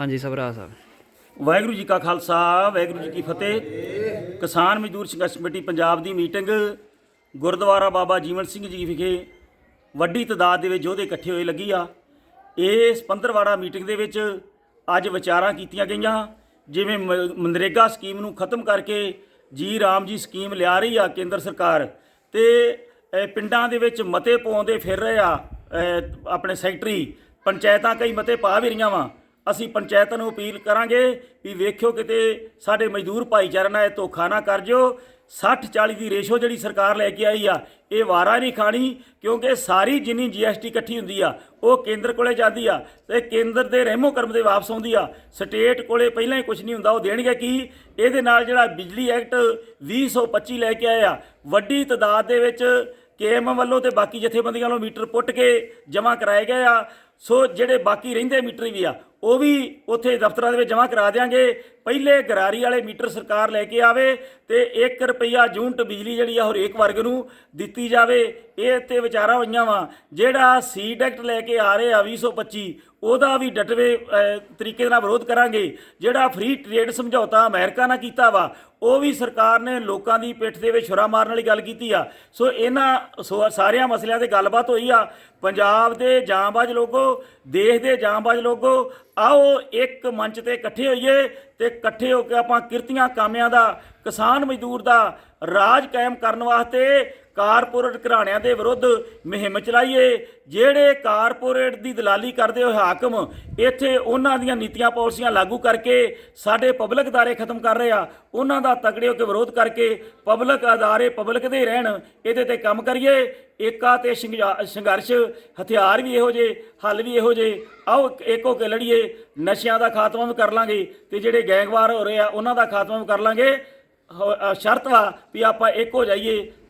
ਹਾਂਜੀ ਸਭਰਾ ਸਾਹਿਬ। ਵਾਹਿਗੁਰੂ ਜੀ ਕਾ ਖਾਲਸਾ, ਵਾਹਿਗੁਰੂ ਜੀ ਕੀ ਫਤਿਹ। ਕਿਸਾਨ ਮਜ਼ਦੂਰ ਸੰਘਰਸ਼ ਕਮੇਟੀ ਪੰਜਾਬ ਦੀ ਮੀਟਿੰਗ, ਗੁਰਦੁਆਰਾ ਬਾਬਾ ਜੀਵਨ ਸਿੰਘ ਜੀ ਵਿਖੇ ਵੱਡੀ ਤਦਾਦ ਦੇ ਵਿੱਚ ਯੋਧੇ ਇਕੱਠੇ ਹੋਏ ਲੱਗੀ ਆ। ਇਸ ਪੰਦਰਵਾੜਾ ਮੀਟਿੰਗ ਦੇ ਵਿੱਚ ਅੱਜ ਵਿਚਾਰਾਂ ਕੀਤੀਆਂ ਗਈਆਂ, ਜਿਵੇਂ ਮ- ਮਨਰੇਗਾ ਸਕੀਮ ਨੂੰ ਖਤਮ ਕਰਕੇ ਜੀ ਰਾਮ ਜੀ ਸਕੀਮ ਲਿਆ ਰਹੀ ਆ ਕੇਂਦਰ ਸਰਕਾਰ ਤੇ ਪਿੰਡਾਂ ਦੇ ਵਿੱਚ ਮਤੇ ਪਾਉਂਦੇ ਫਿਰ ਰਹੇ ਆ ਆਪਣੇ ਸੈਕਟਰੀ, ਪੰਚਾਇਤਾਂ ਕਈ ਮਤੇ ਪਾ ਵੀ ਰਹੀਆਂ ਵਾ। ਅਸੀਂ ਪੰਚਾਇਤਾਂ ਨੂੰ ਅਪੀਲ ਕਰਾਂਗੇ ਵੀ ਵੇਖਿਓ ਕਿਤੇ ਸਾਡੇ ਮਜ਼ਦੂਰ ਭਾਈਚਾਰੇ ਨਾਲ ਇਹ ਧੋਖਾ ਨਾ ਕਰ ਜਿਓ। 60 40 ਦੀ ਰੇਸ਼ੋ ਜਿਹੜੀ ਸਰਕਾਰ ਲੈ ਕੇ ਆਈ ਆ, ਇਹ ਵਾਰਾ ਨਹੀਂ ਖਾਣੀ, ਕਿਉਂਕਿ ਸਾਰੀ ਜਿੰਨੀ ਜੀਐਸਟੀ ਇਕੱਠੀ ਹੁੰਦੀ ਆ, ਉਹ ਕੇਂਦਰ ਕੋਲੇ ਜਾਂਦੀ ਆ ਤੇ ਕੇਂਦਰ ਦੇ ਰਹਿਮੋ ਕਰਮ ਦੇ ਵਾਪਸ ਆਉਂਦੀ ਆ। ਸਟੇਟ ਕੋਲੇ ਪਹਿਲਾਂ ਹੀ ਕੁਝ ਨਹੀਂ ਹੁੰਦਾ, ਉਹ ਦੇਣਗੇ ਕੀ? ਇਹਦੇ ਨਾਲ ਜਿਹੜਾ ਬਿਜਲੀ ਐਕਟ 2025 ਲੈ ਕੇ ਆਇਆ, ਵੱਡੀ ਤਦਾਦ ਦੇ ਵਿੱਚ ਕੇਐਮ ਵੱਲੋਂ ਤੇ ਬਾਕੀ ਜਥੇਬੰਦੀਆਂ ਵੱਲੋਂ ਮੀਟਰ ਪੁੱਟ ਕੇ ਜਮ੍ਹਾਂ ਕਰਾਏ ਗਏ ਆ। ਸੋ ਜਿਹੜੇ ਬਾਕੀ ਰਹਿੰਦੇ ਮੀਟਰ ਵੀ ਆ ਉਹ ਵੀ ਉੱਥੇ ਦਫ਼ਤਰਾਂ ਦੇ ਵਿੱਚ ਜਮ੍ਹਾਂ ਕਰਾ ਦਿਆਂਗੇ। ਪਹਿਲੇ ਗਰਾਰੀ ਵਾਲੇ ਮੀਟਰ ਸਰਕਾਰ ਲੈ ਕੇ ਆਵੇ ਤੇ 1 ਰੁਪਈਆ ਯੂਨਿਟ ਬਿਜਲੀ ਜਿਹੜੀ ਆ ਹਰੇਕ ਵਰਗ ਨੂੰ ਦਿੱਤੀ ਜਾਵੇ। ਇਹ ਤੇ ਵਿਚਾਰਾਂ ਹੋਈਆਂ ਵਾ। ਜਿਹੜਾ ਸੀ ਐਕਟ ਲੈ ਕੇ ਆ ਰਹੇ ਆ 2025 ਉਹਦਾ ਵੀ ਡਟਵੇ ਤਰੀਕੇ ਨਾਲ ਵਿਰੋਧ ਕਰਾਂਗੇ। ਜਿਹੜਾ ਫ੍ਰੀ ਟ੍ਰੇਡ ਸਮਝੌਤਾ ਅਮਰੀਕਾ ਨਾਲ ਕੀਤਾ ਵਾ, ਉਹ ਵੀ ਸਰਕਾਰ ਨੇ ਲੋਕਾਂ ਦੀ ਪਿੱਠ ਦੇ ਵਿੱਚ ਛੁਰਾ ਮਾਰਨ ਵਾਲੀ ਗੱਲ ਕੀਤੀ ਆ। ਸੋ ਇਹਨਾਂ ਸੋ- ਸਾਰਿਆਂ ਮਸਲਿਆਂ ਤੇ ਗੱਲਬਾਤ ਹੋਈ ਆ। ਪੰਜਾਬ ਦੇ ਜਾਂਬਾਜ਼ ਲੋਕੋ ਦੇਸ਼ ਦੇ ਜਾਂਬਾਜ਼ ਲੋਕੋ ਆਓ ਇੱਕ ਮੰਚ ਤੇ ਇਕੱਠੇ ਹੋਈਏ ਤੇ ਇਕੱਠੇ ਹੋ ਕੇ ਆਪਾਂ ਕਿਰਤੀਆਂ ਕਾਮਿਆਂ ਦਾ, ਕਿਸਾਨ ਮਜ਼ਦੂਰ ਦਾ ਰਾਜ ਕਾਇਮ ਕਰਨ ਵਾਸਤੇ ਕਾਰਪੋਰੇਟ ਘਰਾਣਿਆਂ ਦੇ ਵਿਰੁੱਧ ਮੁਹਿੰਮ ਚਲਾਈਏ, ਜਿਹੜੇ ਕਾਰਪੋਰੇਟ ਦੀ ਦਲਾਲੀ ਕਰਦੇ ਹੋਏ ਹਾਕਮ ਇੱਥੇ ਉਹਨਾਂ ਦੀਆਂ ਨੀਤੀਆਂ ਪਾਲਿਸੀਆਂ ਲਾਗੂ ਕਰਕੇ ਸਾਡੇ ਪਬਲਿਕ ਅਦਾਰੇ ਖਤਮ ਕਰ ਰਹੇ ਆ, ਉਹਨਾਂ ਦਾ ਤਕੜੇ ਹੋ ਕੇ ਵਿਰੋਧ ਕਰਕੇ ਪਬਲਿਕ ਅਦਾਰੇ ਪਬਲਿਕ ਦੇ ਰਹਿਣ, ਇਹਦੇ ਤੇ ਕੰਮ ਕਰੀਏ। ਏਕਾ ਤੇ ਸੰਘਾ- ਸੰਘਰਸ਼, ਹਥਿਆਰ ਵੀ ਇਹੋ ਜੇ ਹੱਲ ਵੀ ਇਹੋ ਜੇ ਆਓ ਇੱਕ ਹੋ ਕੇ ਲੜੀਏ, ਨਸ਼ਿਆਂ ਦਾ ਖਾਤਮਾ ਵੀ ਕਰ ਲਾਂਗੇ ਤੇ ਜਿਹੜੇ ਗੈਂਗਵਾਰ ਹੋ ਰਹੇ ਆ, ਉਹਨਾਂ ਦਾ ਖਾਤਮਾ ਵੀ ਕਰ ਲਾਂਗੇ। ਸ਼ਰਤ ਵਾ ਵੀ ਆਪਾਂ ਇੱਕ ਹੋ ਜਾਈਏ